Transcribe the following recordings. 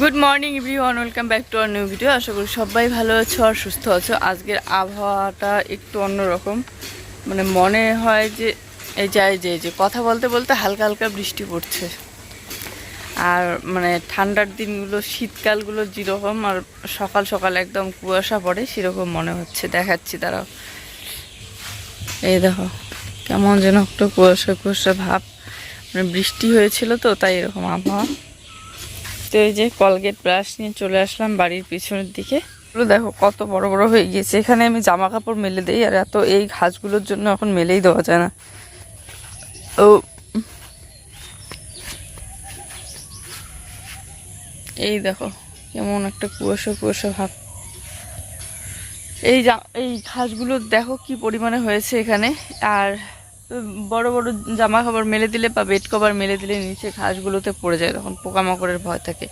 Good morning everyone welcome back to our new video আশা করি সবাই ভালো আছো আর সুস্থ আছো। আজকের আবহাওয়াটা একটু অন্যরকম। মানে মনে হয় যে, এই যায় যে যে, কথা বলতে বলতে হালকা হালকা বৃষ্টি পড়ছে। আর মানে ঠান্ডার দিনগুলো, শীতকালগুলো যেরকম আর সকাল সকাল একদম কুয়াশা পড়ে, সেরকম মনে হচ্ছে। দেখাচ্ছি তারাও এই দেখো, কেমন যেন একটু কুয়াশা কুয়াশা ভাব। মানে বৃষ্টি হয়েছিল তো, তাই এরকম আবহাওয়া। তো এই যে কলগেট ব্রাশ নিয়ে চলে আসলাম বাড়ির পিছনের দিকে। দেখো কত বড় বড় হয়ে গিয়েছে। এখানে আমি জামা কাপড় মেলে দিই, আর এত এই ঘাসগুলোর জন্য এখন মেলেই দেওয়া যায় না। ও, এই দেখো কেমন একটা কুয়াশা কুয়াশা ভাব। এই এই ঘাসগুলো দেখো কি পরিমাণে হয়েছে এখানে। আর বড় বড় জামা কাপড় মেলে দিলে বা বেড কভার মেলে দিলে নিচে ঘাসগুলোতে পড়ে যায়, তখন পোকামাকড়ের ভয় থাকে।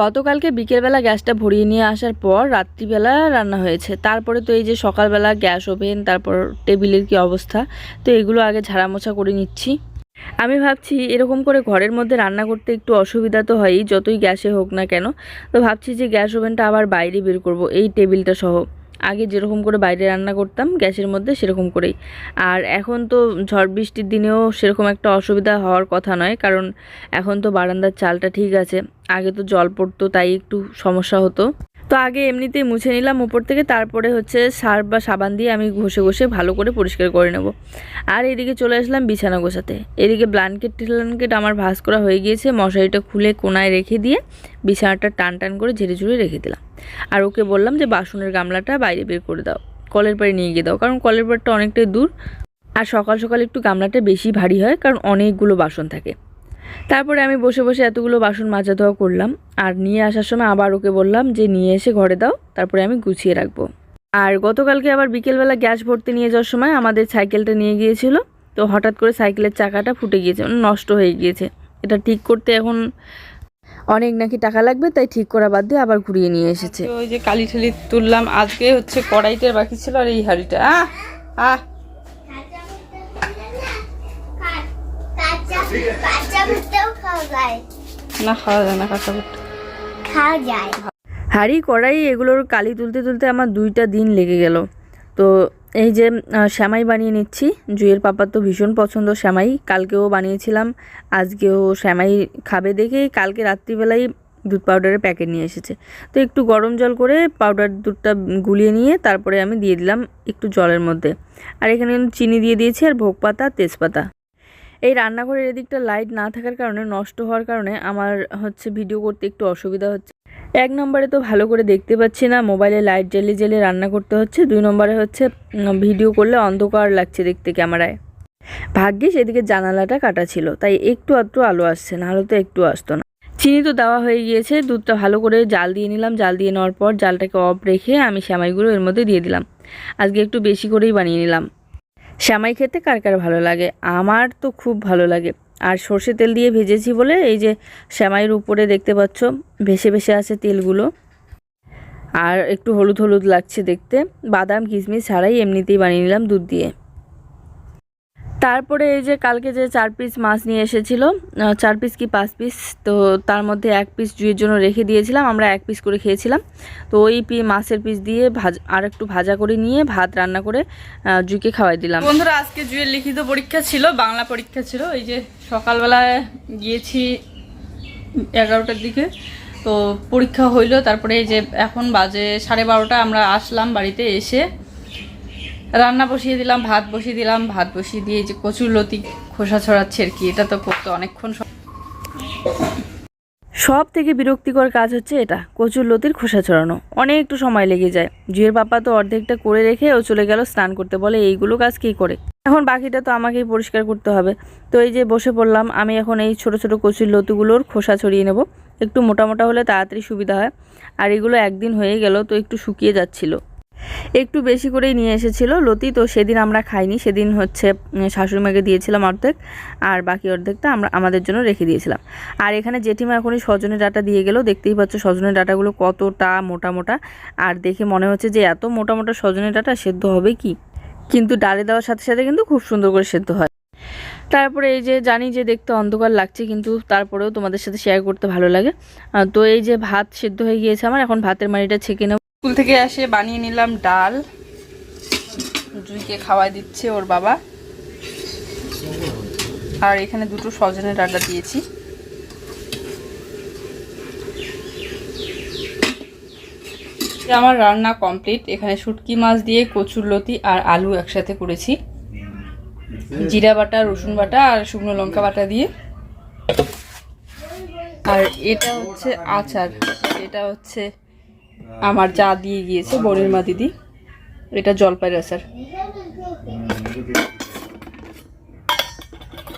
গতকালকে বিকেলবেলা গ্যাসটা ভরিয়ে নিয়ে আসার পর রাত্রিবেলা রান্না হয়েছে। তারপরে তো এই যে সকালবেলা গ্যাস ওভেন, তারপর টেবিলের কি অবস্থা, তো এগুলো আগে ঝাড়ামোছা করে নিচ্ছি। আমি ভাবছি এরকম করে ঘরের মধ্যে রান্না করতে একটু অসুবিধা তো হয়ই, যতই গ্যাসে হোক না কেন। তো ভাবছি যে গ্যাস ওভেনটা আবার বাইরে বের করব, এই টেবিলটা সহ। আগে যেরকম করে বাইরে রান্না করতাম, গ্যাসের মধ্যে সেরকম করেই। আর এখন তো ঝড় বৃষ্টির দিনেও সেরকম একটা অসুবিধা হওয়ার কথা নয়, কারণ এখন তো বারান্দার চালটা ঠিক আছে। আগে তো জল পড়তো, তাই একটু সমস্যা হতো। তো আগে এমনিতেই মুছে নিলাম উপর থেকে, তারপরে হচ্ছে সার্ফ বা সাবান দিয়ে আমি ঘষে ঘষে ভালো করে পরিষ্কার করে নেব। আর এদিকে চলে আসলাম বিছানা গোছাতে। এদিকে ব্ল্যাঙ্কেট ট্ল্যাঙ্কেট আমার ভাঁজ করা হয়ে গিয়েছে, মশারিটা খুলে কোনায় রেখে দিয়ে বিছানাটা টান টান করে ঝেড়ে ঝুড়ে রেখে দিলাম। আর ওকে বললাম যে, বাসনের গামলাটা বাইরে বের করে দাও, কলের পাড়ে নিয়ে গিয়ে দাও, কারণ কলের পাড়টা অনেকটাই দূর। আর সকাল সকাল একটু গামলাটা বেশি ভারী হয়, কারণ অনেকগুলো বাসন থাকে। তারপরে আমি বসে বসে এতগুলো বাসন মাজা ধোয়া করলাম। আর নিয়ে আসার সময় আবার ওকে বললাম যে, নিয়ে এসে ঘরে দাও, তারপরে আমি গুছিয়ে রাখব। আর গতকালকে আবার বিকেলবেলা গ্যাস ভরতে নিয়ে যাওয়ার সময় আমাদের সাইকেলটা নিয়ে গিয়েছিল। তো হঠাৎ করে সাইকেলের চাকাটা ফুটে গিয়েছে মানে নষ্ট হয়ে গিয়েছে। এটা ঠিক করতে এখন অনেক নাকি টাকা লাগবে, তাই ঠিক করা বাদ দিয়ে আবার ঘুরিয়ে নিয়ে এসেছে। ওই যে কালি ঠালি তুললাম, আজকে হচ্ছে কড়াইটার বাকি ছিল আর এই হাড়িটা। আহ আহ কাঁচা কাঁচা ভুট্টাও খাওয়া যায় না, খাওয়া না, খাওয়া হাঁড়ি, কড়াই, এগুলোর কালি তুলতে তুলতে আমার দুইটা দিন লেগে গেল। তো এই যে শ্যামাই বানিয়ে নিচ্ছি। জুয়ের পাপার তো ভীষণ পছন্দ শ্যামাই। কালকেও বানিয়েছিলাম। আজকেও শ্যামাই খাবে দেখেই কালকে রাত্রিবেলায় দুধ পাউডারের প্যাকেট নিয়ে এসেছে। তো একটু গরম জল করে পাউডার দুধটা গুলিয়ে নিয়ে তারপরে আমি দিয়ে দিলাম একটু জলের মধ্যে। আর এখানে চিনি দিয়ে দিয়েছি আর ভোগ পাতা, তেজপাতা। এই রান্নাঘরের এদিকটা লাইট না থাকার কারণে, নষ্ট হওয়ার কারণে আমার হচ্ছে ভিডিও করতে একটু অসুবিধা হচ্ছে। এক নম্বরে তো ভালো করে দেখতে পাচ্ছি না মোবাইলে লাইট জ্বালিয়ে জ্বালিয়ে রান্না করতে হচ্ছে। দুই নম্বরে হচ্ছে ভিডিও করলে অন্ধকার লাগছে দেখতে ক্যামেরায়। ভাগ্যিস এদিকে জানালাটা কাটা ছিল, তাই একটু আধটু আলো আসছে না হলে তো একটু আসতো না। চিনি তো দেওয়া হয়ে গিয়েছে, দুধটা ভালো করে জাল দিয়ে নিলাম। জাল দিয়ে নেওয়ার পর জালটাকে অফ রেখে আমি শ্যামাইগুলো এর মধ্যে দিয়ে দিলাম। আজকে একটু বেশি করেই বানিয়ে নিলাম। শ্যামাই খেতে কার কার ভালো লাগে? আমার তো খুব ভালো লাগে। আর সর্ষে তেল দিয়ে ভেজেছি বলে এই যে শ্যামাইয়ের উপরে দেখতে পাচ্ছ, ভেসে ভেসে আছে তেলগুলো। আর একটু হলুদ হলুদ লাগছে দেখতে। বাদাম, কিশমিশ ছাড়াই এমনিতেই বানিয়ে নিলাম দুধ দিয়ে। তারপরে এই যে কালকে যে চার পিস মাছ নিয়ে এসেছিল চার পিস কি পাঁচ পিস তো তার মধ্যে এক পিস জুয়ের জন্য রেখে দিয়েছিলাম, আমরা এক পিস করে খেয়েছিলাম। তো ওই পি মাছের পিস দিয়ে ভাজ, আর একটু ভাজা করে নিয়ে ভাত রান্না করে জুইকে খাওয়াই দিলাম। বন্ধুরা, আজকে জুয়ের লিখিত পরীক্ষা ছিল, বাংলা পরীক্ষা ছিল। এই যে সকালবেলায় গিয়েছি এগারোটার দিকে, তো পরীক্ষা হইল। তারপরে এই যে এখন বাজে সাড়ে বারোটা আমরা আসলাম বাড়িতে এসে। রান্না বসিয়ে দিলাম, ভাত বসিয়ে দিলাম, ভাত বসিয়ে দিয়ে যে কচুর লতি খোসা ছড়াচ্ছে আর কি, এটা তো করতে অনেকক্ষণ সব থেকে বিরক্তিকর কাজ হচ্ছে এটা, কচুর লতির খোসা ছড়ানো। অনেক একটু সময় লেগে যায়। জুয়ের পাপা তো অর্ধেকটা করে রেখে ও চলে গেল স্নান করতে, বলে এইগুলো কাজ কি করে? এখন বাকিটা তো আমাকেই পরিষ্কার করতে হবে। তো এই যে বসে পড়লাম, আমি এখন এই ছোট ছোট কচুর লতিগুলোর খোসা ছড়িয়ে নেব। একটু মোটা মোটা হলে তাড়াতাড়ি সুবিধা হয়। আর এগুলো একদিন হয়ে গেল, তো একটু শুকিয়ে যাচ্ছিল। একটু বেশি করেই নিয়ে এসেছিল লতি, তো সেদিন আমরা খাইনি। সেদিন হচ্ছে শাশুড়িমাকে দিয়েছিলাম অর্ধেক, আর বাকি অর্ধেকটা আমরা, আমাদের জন্য রেখে দিয়েছিলাম। আর এখানে জেঠিমা এখনই সজনের ডাটা দিয়ে গেল। দেখতেই পাচ্ছ সজনের ডাটাগুলো কতটা মোটা মোটা। আর দেখে মনে হচ্ছে যে এত মোটা মোটা সজনের ডাটা সেদ্ধ হবে কি? কিন্তু ডালে দেওয়ার সাথে সাথে কিন্তু খুব সুন্দর করে সেদ্ধ হয়। তারপরে এই যে, জানি যে দেখতে অন্ধকার লাগছে, কিন্তু তারপরেও তোমাদের সাথে শেয়ার করতে ভালো লাগে। তো এই যে ভাত সেদ্ধ হয়ে গিয়েছে আমার, এখন ভাতের মাড়িটা ছেঁকে নেব। স্কুল থেকে এসে বানিয়ে নিলাম ডাল। জুইকে খাওয়াই দিচ্ছে ওর বাবা। আর এখানে দুটো সজনের ডাটা দিয়েছি। আমার রান্না কমপ্লিট। এখানে শুটকি মাছ দিয়ে কচুর লতি আর আলু একসাথে করেছি। জিরা বাটা, রসুন বাটা আর শুকনো লঙ্কা বাটা দিয়ে। আর এটা হচ্ছে আচার। এটা হচ্ছে আমার যা দিয়ে গিয়েছে বনির মা দিদি। এটা জলপাইয়ের আচার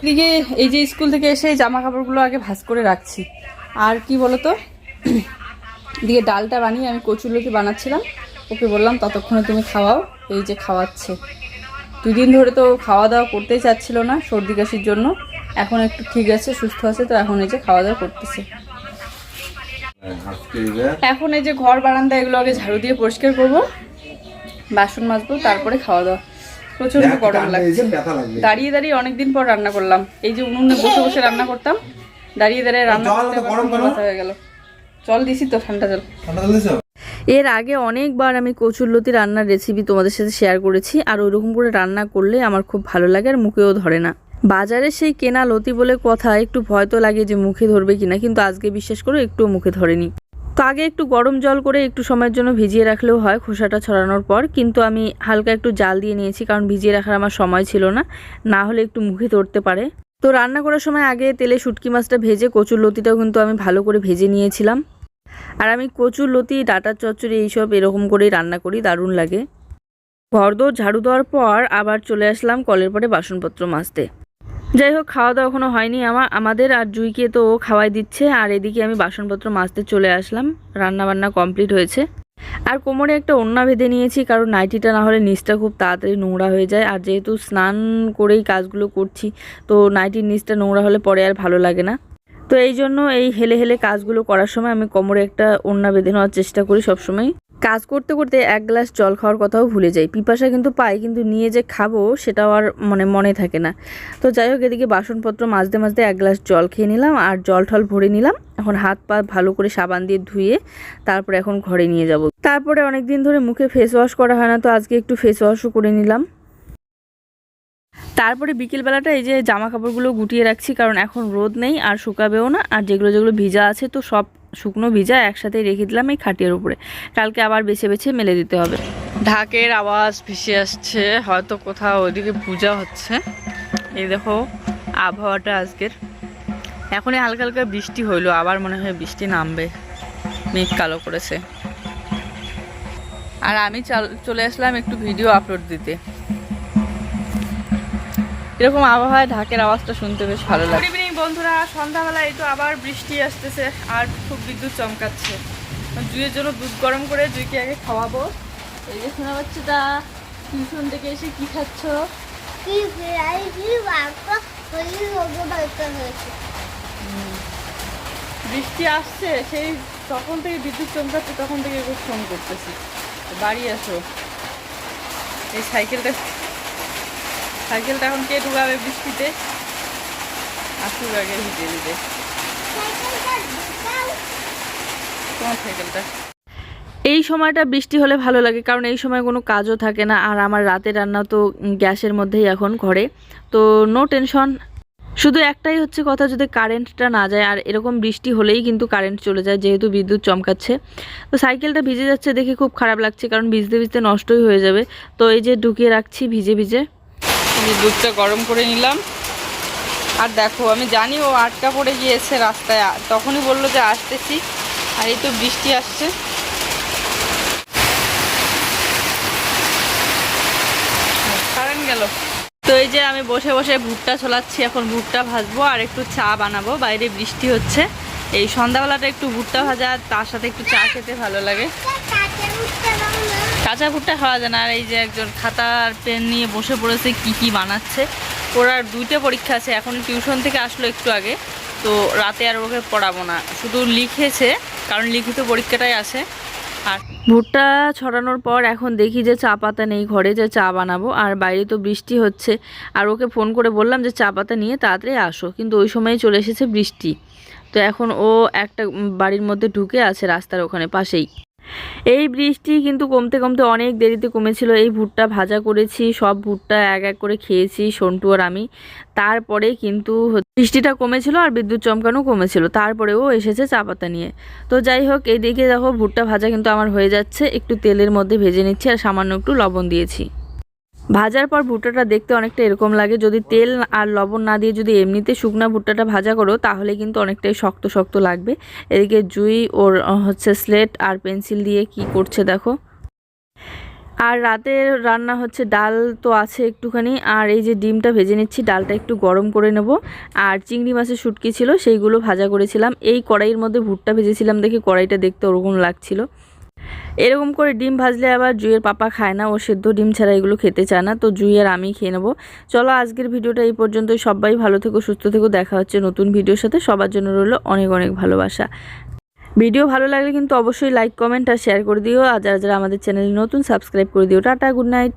এদিকে এই যে স্কুল থেকে এসে জামা কাপড়গুলো আগে ভাঁজ করে রাখছি। আর কি বলতো? এদিকে ডালটা বানিয়ে আমি কচুরলতি বানাচ্ছিলাম। ওকে বললাম, ততক্ষণে তুমি খাওয়াও। এই যে খাওয়াচ্ছে। দুই দিন ধরে তো খাওয়া দাওয়া করতেই চাচ্ছিল না সর্দি কাশির জন্য। এখন একটু ঠিক আছে, সুস্থ আছে, তো এখন এই যে খাওয়া দাওয়া করতেছে। এখন এই যে ঘর বারান্দা এগুলো আগে ঝাড়ু দিয়ে পরিষ্কার করব। বাসন মাজবো তারপরে খাওয়া দাওয়া। প্রচণ্ড গরম লাগছে। দাঁড়িয়ে দাঁড়িয়ে অনেকদিন পর রান্না করলাম। এই যে উনুনে বসে বসে রান্না করতাম। দাঁড়িয়ে দাঁড়িয়ে রান্না করতে হয়ে গেল। জল দিছি তো ঠান্ডা জল। ঠান্ডা জল দিছো? এর আগে অনেকবার আমি কচুরলতি রান্নার রেসিপি তোমাদের সাথে শেয়ার করেছি আর ওইরকম করে রান্না করলে আমার খুব ভালো লাগে আর মুখেও ধরে না। বাজারে সেই কেনা লতি বলে কথা, একটু ভয় তো লাগে যে মুখে ধরবে কিনা, কিন্তু আজকে বিশ্বাস করো একটু মুখে ধরেনি। তো আগে একটু গরম জল করে একটু সময়ের জন্য ভিজিয়ে রাখলেও হয় খোসাটা ছড়ানোর পর, কিন্তু আমি হালকা একটু জাল দিয়ে নিয়েছি, কারণ ভিজিয়ে রাখার আমার সময় ছিল না না হলে একটু মুখে ধরতে পারে। তো রান্না করার সময় আগে তেলে শুটকি মাছটা ভেজে কচুর লতিটাও কিন্তু আমি ভালো করে ভেজে নিয়েছিলাম। আর আমি কচুর লতি, ডাটার চচ্চড়ি এইসব এরকম করেই রান্না করি, দারুণ লাগে। ঘরদোর ঝাড়ু দেওয়ার পর আবার চলে আসলাম কলের পরে বাসনপত্র মাজতে। যাই হোক খাওয়া দাওয়া এখনও হয়নি আমার, আমাদের আর জুইকে তো ও খাওয়াই দিচ্ছে, আর এদিকে আমি বাসনপত্র মাজতে চলে আসলাম রান্না বান্না কমপ্লিট হয়েছে। আর কোমরে একটা ওড়না বেঁধে নিয়েছি, কারণ নাইটিটা না হলে নিচটা খুব তাড়াতাড়ি নোংরা হয়ে যায়, আর যেহেতু স্নান করেই কাজগুলো করছি, তো নাইটির নিচটা নোংরা হলে পরে আর ভালো লাগে না। তো এই জন্য এই হেলে হেলে কাজগুলো করার সময় আমি কোমরে একটা ওড়না বেঁধে নেওয়ার চেষ্টা করি সবসময় কাজ করতে করতে এক গ্লাস জল খাওয়ার কথাও ভুলে যাই। পিপাসা কিন্তু পাই, কিন্তু নিয়ে যে খাব সেটাও আর মানে মনে থাকে না। তো যাই হোক, এদিকে বাসনপত্র মাজতে মাজতে এক গ্লাস জল খেয়ে নিলাম আর জল টল ভরে নিলাম। এখন হাত পা ভালো করে সাবান দিয়ে ধুয়ে তারপরে এখন ঘরে নিয়ে যাব। তারপরে অনেক দিন ধরে মুখে ফেস ওয়াশ করা হয় না, তো আজকে একটু ফেস ওয়াশও করে নিলাম। তারপরে বিকেলবেলাটা এই যে জামা কাপড়গুলো গুটিয়ে রাখছি, কারণ এখন রোদ নেই আর শুকাবেও না। আর যেগুলো যেগুলো ভিজা আছে, তো সব শুকনো ভিজা একসাথে রেখে দিলাম এই খাটিয়ার উপরে। কালকে আবার বেছে বেছে মেলে দিতে হবে। ঢাকের আওয়াজ ভেসে আসছে, হয়তো কোথাও ওইদিকে পূজা হচ্ছে। এই দেখো, আবহাওয়াটা আজকের। এখনই হালকা হালকা বৃষ্টি হইল, আবার মনে হয় বৃষ্টি নামবে। মেঘ কালো করেছে। আর আমি চাল- আসলাম একটু ভিডিও আপলোড দিতে। এরকম আবহাওয়ায় ঢাকের আওয়াজটা শুনতে বেশ ভালো লাগে বন্ধুরা সন্ধ্যাবেলা এই তো আবার বৃষ্টি আসতেছে আর খুব বিদ্যুৎ চমকাচ্ছে। জুইয়ের জন্য দুধ গরম করে জুইকে আগে খাওয়াবো। এই যে শোনা পাচ্ছে তা টিউশন থেকে এসে কি খাচ্ছ? বৃষ্টি আসছে সেই তখন থেকে বিদ্যুৎ চমকাচ্ছে তখন থেকে খুব ফোন করতেছি। বাড়ি আসো। এই সাইকেলটা সাইকেলটা এখন কে ঢুকাবে বৃষ্টিতে? ভিজে ভিজে তোমার সাইকেলটা এই সময়টা বৃষ্টি হলে ভালো লাগে কারণ এই সময় কোনো কাজও থাকে না আর আমার রাতে রান্না তো গ্যাসের মধ্যেই এখন ঘরে। তো নো টেনশন শুধু একটাই হচ্ছে কথা যদি কারেন্টটা না যায় আর এরকম বৃষ্টি হলেই কিন্তু কারেন্ট চলে যায় যেহেতু বিদ্যুৎ চমকাচ্ছে। তো সাইকেলটা ভিজে যাচ্ছে দেখে খুব খারাপ লাগছে কারণ ভিজতে ভিজতে নষ্টই হয়ে যাবে। তো এই যে ঢুকিয়ে রাখছি ভিজে ভিজে। দুধটা গরম করে নিলাম। আর দেখো, আমি জানি ও আটকা পড়ে গিয়েছে রাস্তায় তখনই বলল যে আসতেছি। আর এই তো বৃষ্টি আসছে। কারেন্ট গেল। তো এই যে আমি বসে বসে ভুট্টা ছোলাচ্ছি, এখন ভুট্টা ভাজবো আর একটু চা বানাবো। বাইরে বৃষ্টি হচ্ছে। এই সন্ধ্যাবেলাটা একটু ভুট্টা ভাজা তার সাথে একটু চা খেতে ভালো লাগে। কাঁচা ভুট্টা খাওয়া যায় না। আর এই যে একজন খাতা আর পেন নিয়ে বসে পড়েছে, কি কি বানাচ্ছে। ওর দুইটা পরীক্ষা আছে, এখন টিউশন থেকে আসলো একটু আগে, তো রাতে আর ওকে পড়াবো না। শুধু লিখেছে, কারণ লিখিত পরীক্ষাটাই আছে। আর ভুট্টা ছড়ানোর পর এখন দেখি যে চা পাতা নেই, ঘরে যে চা বানাবো, আর বাইরে তো বৃষ্টি হচ্ছে। আর ওকে ফোন করে বললাম যে চা পাতা নিয়ে তাড়াতাড়ি আসো, কিন্তু ওই সময় চলে এসেছে বৃষ্টি। তো এখন ও একটা বাড়ির মধ্যে ঢুকে আছে রাস্তার ওখানে পাশেই। এই বৃষ্টি কিন্তু কমতে কমতে অনেক দেরিতে কমেছিল। এই ভুট্টা ভাজা করেছি, সব ভুট্টা এক এক করে খেয়েছি, সন্টু আর আমি। তারপরে কিন্তু বৃষ্টিটা কমেছিল আর বিদ্যুৎ চমকানো কমেছিল। তারপরেও এসেছে চা পাতা নিয়ে। তো যাই হোক এইদিকে দেখো ভুট্টা ভাজা কিন্তু আমার হয়ে যাচ্ছে। একটু তেলের মধ্যে ভেজে নিচ্ছি আর সামান্য একটু লবণ দিয়েছি। ভাজার পর ভুট্টাটা দেখতে অনেকটা এরকম লাগে। যদি তেল আর লবণ না দিয়ে যদি এমনিতে শুকনা ভুট্টাটা ভাজা করো, তাহলে কিন্তু অনেকটাই শক্ত শক্ত লাগবে। এদিকে জুই ওর হচ্ছে স্লেট আর পেন্সিল দিয়ে কি করছে দেখো। আর রাতের রান্না হচ্ছে ডাল তো আছে একটুখানি। আর এই যে ডিমটা ভেজে নিচ্ছি, ডালটা একটু গরম করে নেব। আর চিংড়ি মাছের শুটকি ছিল, সেইগুলো ভাজা করেছিলাম। এই কড়াইয়ের মধ্যে ভুট্টা ভেজেছিলাম দেখে কড়াইটা দেখতে ওরকম লাগছিল। এরকম করে ডিম ভাজলে আবার জুইয়ের পাপা খায় না, ও সেদ্ধ ডিম ছাড়া এগুলো খেতে চায় না, তো জুই আর আমি খেয়ে নেব। চলো আজকের ভিডিওটা এই পর্যন্তই, সবাই ভালো থেকো, সুস্থ থেকো, দেখা হচ্ছে নতুন ভিডিওর সাথে, সবার জন্য রইল অনেক অনেক ভালোবাসা। ভিডিও ভালো লাগলে কিন্তু অবশ্যই লাইক কমেন্ট আর শেয়ার করে দিও, আর যারা যারা আমাদের চ্যানেলে নতুন সাবস্ক্রাইব করে দিও। Tata good night